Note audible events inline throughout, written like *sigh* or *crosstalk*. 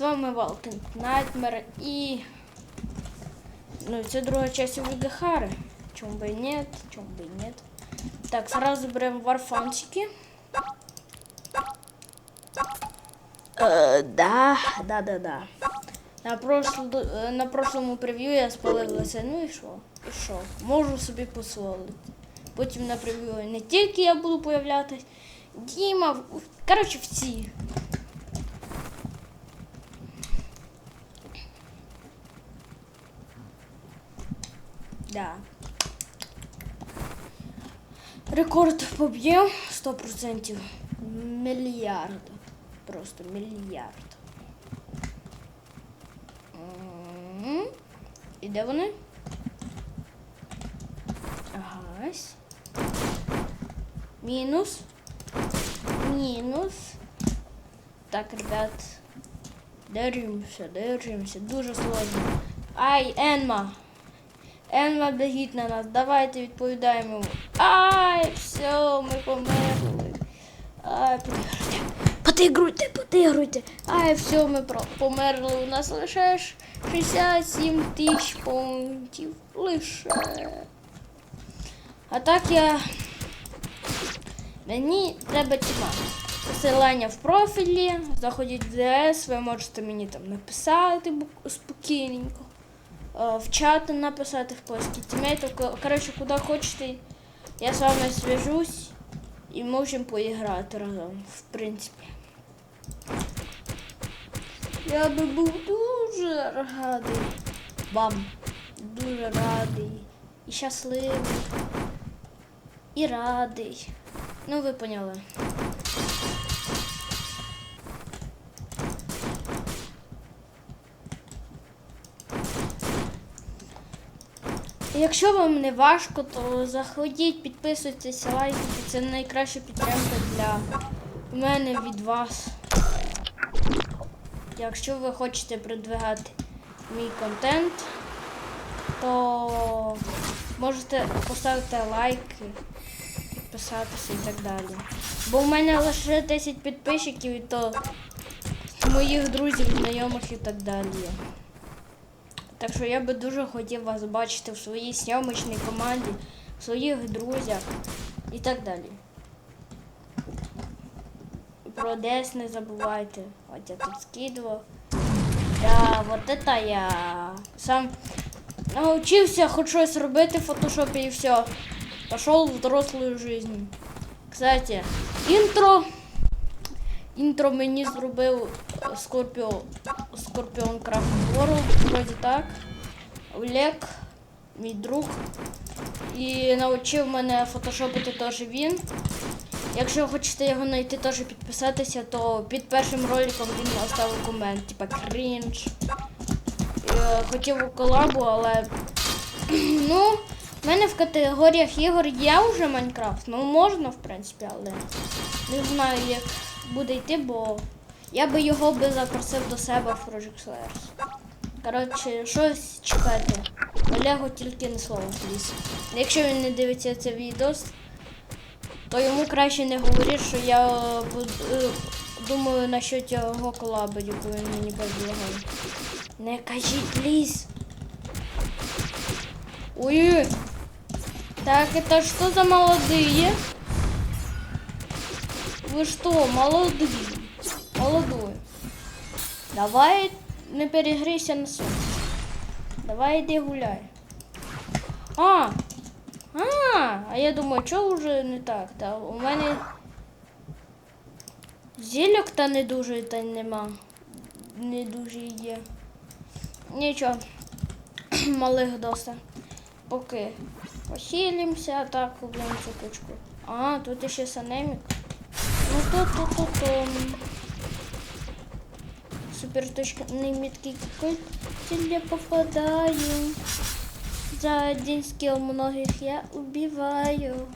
З вами Валтен Найтмер і. Ну, це друга часть Вигахари. Чому би і нет, чому би і нет. Так, сразу беремо варфанчики. Е, да, да, да, да. На, прошло, на прошлому прев'ю я спалився, ну і що? І що? Можу собі дозволити. Потім на прев'ю не тільки я буду появлятись, Діма, коротше, всі. Да. Рекорд поб'є 100%. Мільярд. Просто. Мгм. І де вони? Агась. Мінус. Мінус. Так, ребят. Держимося, держимося. Дуже сложно. Ай, Енма. Бігіть на нас. Давайте відповідаємо. йому. Ай, все, ми померли. Ай, потигруйте. Потигруйте, потигруйте. Ай, все, ми померли. У нас лише 67 тисяч пунктів. Лише. А так я. Мені треба тіма. Посилання в профілі. Заходіть в ДС, ви можете мені там написати спокійненько. Е, В чат написати в поиске тімейтів. Ко- Коротше, куди хочете, я з вами зв'яжусь і можемо поіграти разом, в принципі. Я би був дуже радий вам. Дуже радий. І щасливий. І радий. Ну, ви поняли. Якщо вам не важко, то заходіть, підписуйтесь, лайкайте. Це найкраща підтримка для мене від вас. Якщо ви хочете продвигати мій контент, то можете поставити лайки, підписатися і так далі. Бо у мене лише 10 підписчиків, і то моїх друзів, знайомих і так далі. Так що я би дуже хотів вас бачити в своїй зйомочній команді, в своїх друзях і так далі. Про ДС не забувайте. От я тут скидував. Да, вот это я сам научився хоч щось робити в фотошопі і все. Пошел в взрослую жизнь. Кстати, інтро. Інтро мені зробив е, Скорпіо, Скорпіон Крафт World, вроді так. Олег, мій друг. І навчив мене фотошопити теж він. Якщо хочете його знайти, теж підписатися, то під першим роликом він оставив комент, типа крінж. Е, Хотів колабу, але *clears throat* ну, в мене в категоріях ігор є вже Майнкрафт. Ну можна, в принципі, але не знаю, як буде йти, бо я би його би запросив до себе в Project Slayers. Коротше, щось чекати. Олегу тільки не слово пліс. Якщо він не дивиться це відео, то йому краще не говорити, що я е, буд- е, думаю насчет його колаби, яку він мені предлагає. Не кажіть ліс. Ой. Так, это что за молодые? Вы что, молодые? Молодой. Давай не перегрейся на сонце. Давай йди гуляй. А! А, а я думаю, що вже не так? Та у мене зілок та не дуже та нема. Не дуже є. Нічого. *clears throat* Малих доста. Поки посілімося, так, уб'ємо цю. А, тут ще санемік. Ну то Супер точный меткий какой тебе попадаю. За один скилл многих я убиваю.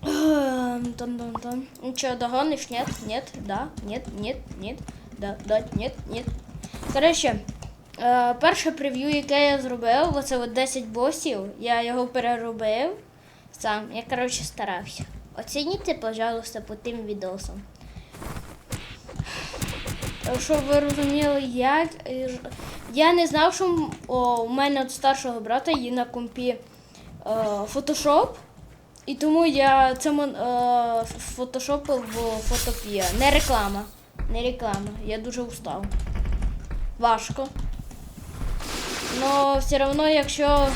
Там-там-там. Ну что, догонишь? Нет, нет, да, нет, нет, нет, да, да, нет, нет. Коротше, е, перше прев'ю, яке я зробив, оце от 10 босів, я його переробив сам. Я, коротше, старався. Оцініть, пожалуйста, по тим відосам. е, щоб ви розуміли, як. е, Я не знав, що у мене від старшого брата є на компі е, фотошоп. І тому я це е, фотошопив в фотопія. Не реклама. Не реклама. Я дуже устав. Важко. Но все одно, якщо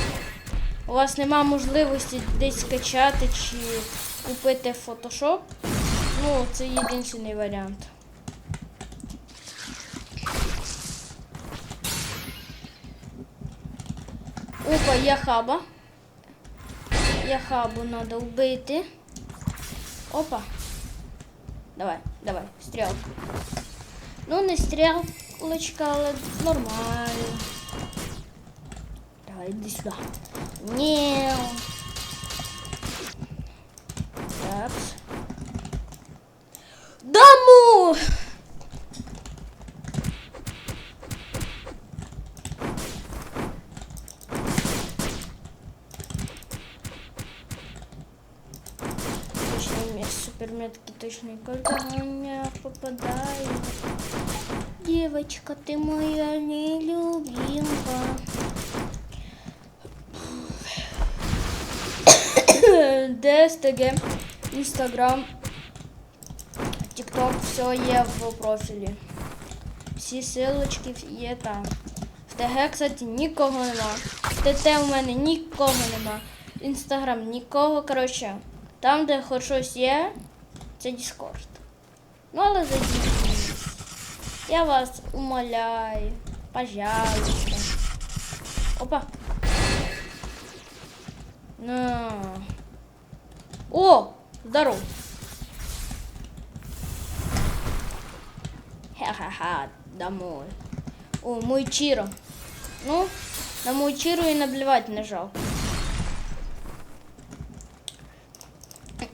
у вас нема можливості десь скачати чи купити фотошоп, ну це єдиний варіант. Опа, є хаба. Я хабу треба вбити. Опа. Давай, давай, стрілка. Ну, не стрілочка, але нормально. Давай, іди сюди. Ні. Так. Даму! Суперметки точно когда меня попадают. Девочка, ты моя нелюбимка. *coughs* ДСТГ, Інстаграм, Тікток, все є в профілі. Всі силочки є там. В ТГ, кстати, нікого нема. В ТТ у мене нікого нема. Інстаграм нікого, коротше. Там, де хоч щось є, це Discord. Ну, але зайдіть. Я вас умоляю. Пожалуйста. Опа. На. О, здоров. Ха-ха-ха, домой. О, мой Чиро. Ну, на мой Чиро и наблевать не жалко.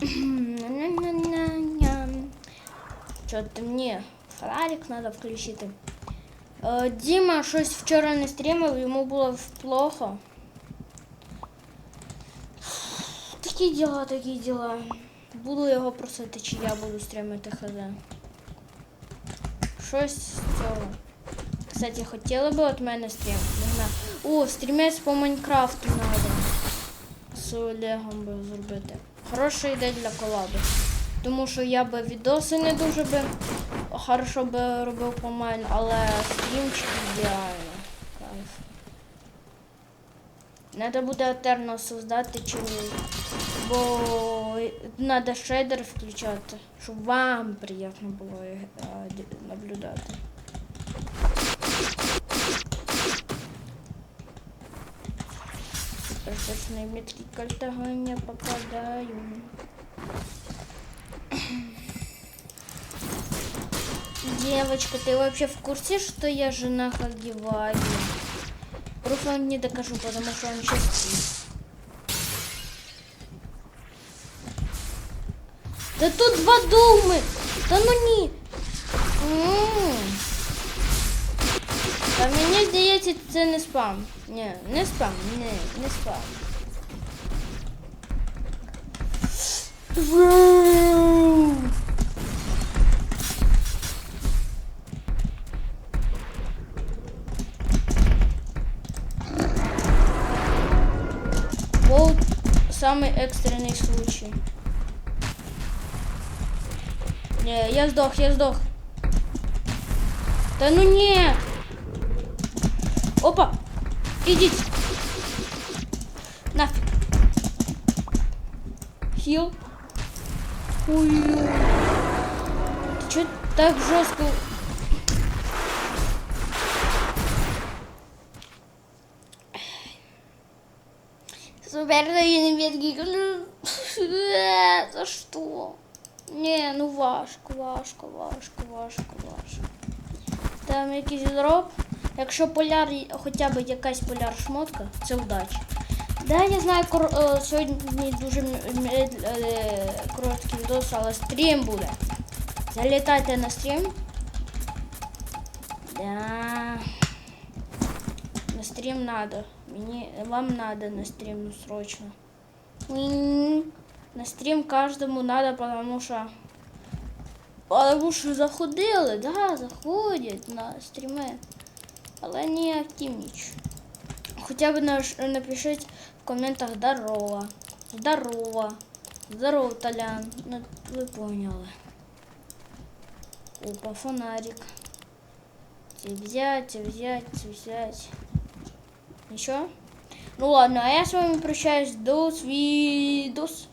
*coughs* Что-то мне фонарик надо включити. Е, Діма щось вчора не стрімив, йому було плохо. Такі діла, такі діла. Буду його просити, чи я буду стрімити хз. Щось з цього. Кстати, хотіли би від мене стрім? О, стрімець по Майнкрафту треба. З Олегом би зробити. Хороша ідея для колаби. Тому що я би відоси не дуже би хорошо би робив по майн, але стрімчик ідеально. Кайф. Надо буде етерно создати чи бо треба шейдер включати, щоб вам приємно було е, д- наблюдати. Perfektные метки кольтагания попадаю. Девочка, ты вообще в курсе, что я жена Хагиваги? Просто не докажу, потому что он сейчас Да тут два думи! Да ну ні! М. Та мені здається, це не спам. Ні, не спам, ні, не спам. Вау! Вот самый экстренный случай. Не, я сдох, я сдох. Да ну нет! Опа! Идите! Нафиг! Хил. Ой. Ты чё так жестко? Суперные ветки. *laughs* За что? Не, ну важко, важко, важко, важко, важко. Там якийсь дроп. Якщо поляр, хоча б якась поляр шмотка, це удача. Да, я знаю, кор, е, сьогодні дуже м- е, короткий відос, але стрім буде. Залітайте на стрім. Да. На стрім надо. Мені, вам надо на стрім, ну срочно. На стрім каждому надо, потому что Але ви ж заходили, да, заходять на стріми. Але не активніч. Хоча б напишіть в коментах здорово. Здорово. Здорово, Толян. Ну, ви поняли. Опа, фонарик. Це взять, це взять, це взять. Нічого? Ну ладно, а я с вами прощаюсь до свидос.